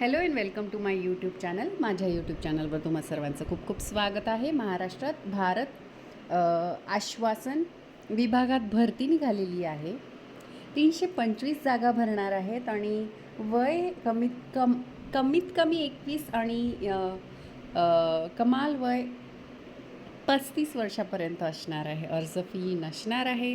Hello and welcome to my YouTube channel माझ्या YouTube चॅनलवर तुम्हा सर्वांचं खूप खूप स्वागत आहे. महाराष्ट्रात भारत आश्वासन विभागात भरती निघालेली आहे. तीनशे पंचवीस जागा भरणार आहेत आणि वय कमीत कम कमीत कमी एकवीस आणि कमाल वय पस्तीस वर्षापर्यंत असणार आहे. अर्ज फी नसणार आहे.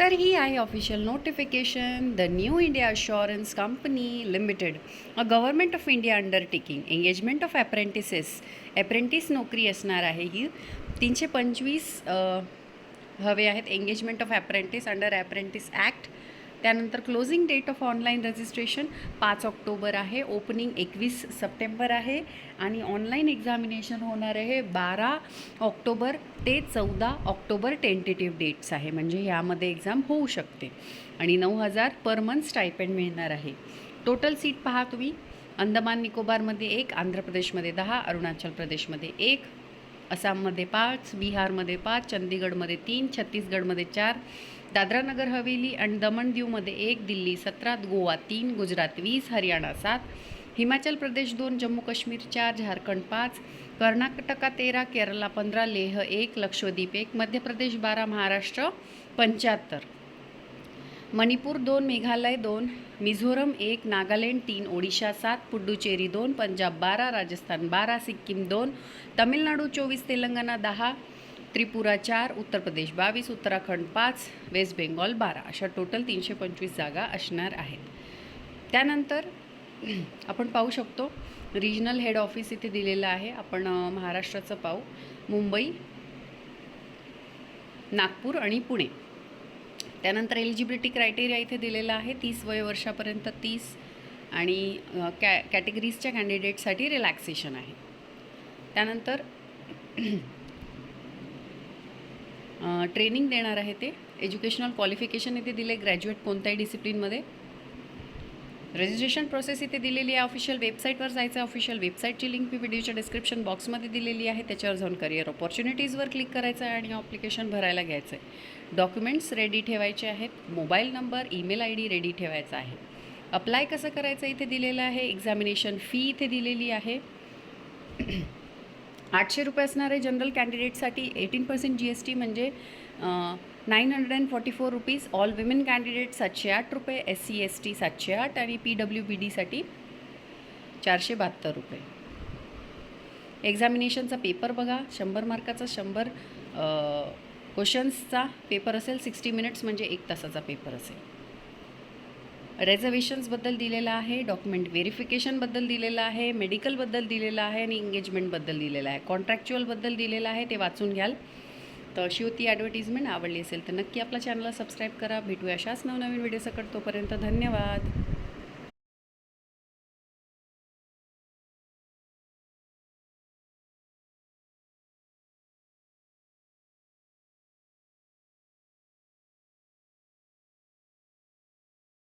तर ही आहे official notification the new India assurance company limited a government of India undertaking engagement of apprentices apprentice नोकरी असणार आहे ही. तीनशे पंचवीस हवे आहेत. Engagement of apprentice under apprentice act त्यानंतर closing date of online registration पाच ऑक्टोबर आहे. ओपनिंग एकवीस सप्टेंबर आहे. आणि ऑनलाईन एक्झामिनेशन होणार आहे बारा ऑक्टोबर ते चौदा ऑक्टोबर टेंटेटिव्ह डेट्स आहे. म्हणजे ह्यामध्ये एक्झाम होऊ शकते. आणि नऊ हजार पर मंथ स्टायपेंड मिळणार आहे. टोटल सीट पहा तुम्ही. अंदमान निकोबारमध्ये एक आंध्र प्रदेशमध्ये दहा अरुणाचल प्रदेशमध्ये एक आसाममध्ये पाच बिहारमध्ये पाच चंदीगडमध्ये तीन छत्तीसगडमध्ये चार दादरा नगर हवेली आणि दमण दीवमध्ये एक दिल्ली सतरा गोवा तीन गुजरात वीस हरियाणा सात हिमाचल प्रदेश दोन जम्मू काश्मीर चार झारखंड पाच कर्नाटका तेरा केरला पंधरा लेह एक लक्षद्वीप एक मध्य प्रदेश बारा महाराष्ट्र पंच्याहत्तर. मणिपूर दोन मेघालय दोन मिझोरम एक नागालँड तीन ओडिशा सात पुडुचेरी दोन पंजाब बारा राजस्थान बारा सिक्कीम दोन तमिळनाडू चोवीस तेलंगणा दहा त्रिपुरा चार उत्तर प्रदेश बावीस उत्तराखंड पाच वेस्ट बेंगॉल बारा अशा टोटल तीनशे पंचवीस जागा असणार आहेत. त्यानंतर आपण पाहू शकतो रिजनल हेड ऑफिस इथे दिलेलं आहे. आपण महाराष्ट्राचं पाहू. मुंबई नागपूर आणि पुणे. त्यानंतर एलिजिबिलिटी क्रायटेरिया इथे दिलेला आहे. तीस वय वर्षापर्यंत तीस आणि कॅ कॅटेगरीजच्या कॅन्डिडेटसाठी रिलॅक्सेशन आहे. त्यानंतर ट्रेनिंग देणार आहे ते. एज्युकेशनल क्वालिफिकेशन इथे दिले ग्रॅज्युएट कोणत्याही डिसिप्लिनमध्ये रजिस्ट्रेशन प्रोसेस इथे दिलेली आहे ऑफिशियल वेबसाईटवर जायचं ऑफिशियल वेबसाईटची लिंक मी व्हिडिओच्या डिस्क्रिप्शन बॉक्समध्ये दिलेली आहे. त्याच्यावर जाऊन करिअर ऑपॉर्च्युनिटीजवर क्लिक करायचं आहे आणि अप्लिकेशन भरायला घ्यायचं आहे. डॉक्युमेंट्स रेडी ठेवायचे आहेत. Mobile number email I D ready ठेवायचा आहे. अप्लाय कसं करायचं इथे दिलेलं आहे? एक्झामिनेशन फी इथे दिलेली आहे. आठशे रुपये असणारे general कॅन्डिडेटसाठी eighteen percent G S T म्हणजे nine hundred and forty four rupees all women candidate सातशे आठ रुपये एस सी एस टी सातशे आठ आणि पी डब्ल्यू बी डीसाठी चारशे बहात्तर रुपये. एक्झामिनेशनचा पेपर बघा शंभर मार्काचा शंभर क्वेश्चन्सचा पेपर असेल सिक्स्टी मिनिट्स म्हणजे एक तासाचा पेपर असेल. रेझर्वेशन्सबद्दल दिलेलं आहे डॉक्युमेंट व्हेरिफिकेशनबद्दल दिलेलं आहे मेडिकलबद्दल दिलेलं आहे आणि एंगेजमेंटबद्दल दिलेलं आहे. कॉन्ट्रॅक्च्युअलबद्दल दिलेलं आहे ते वाचून घ्याल. तर अशी होती ॲडव्हर्टिजमेंट आवडली असेल तर नक्की आपल्या चॅनलला सबस्क्राईब करा. भेटूया अशाच नवनवीन व्हिडिओ सकट तोपर्यंत धन्यवाद.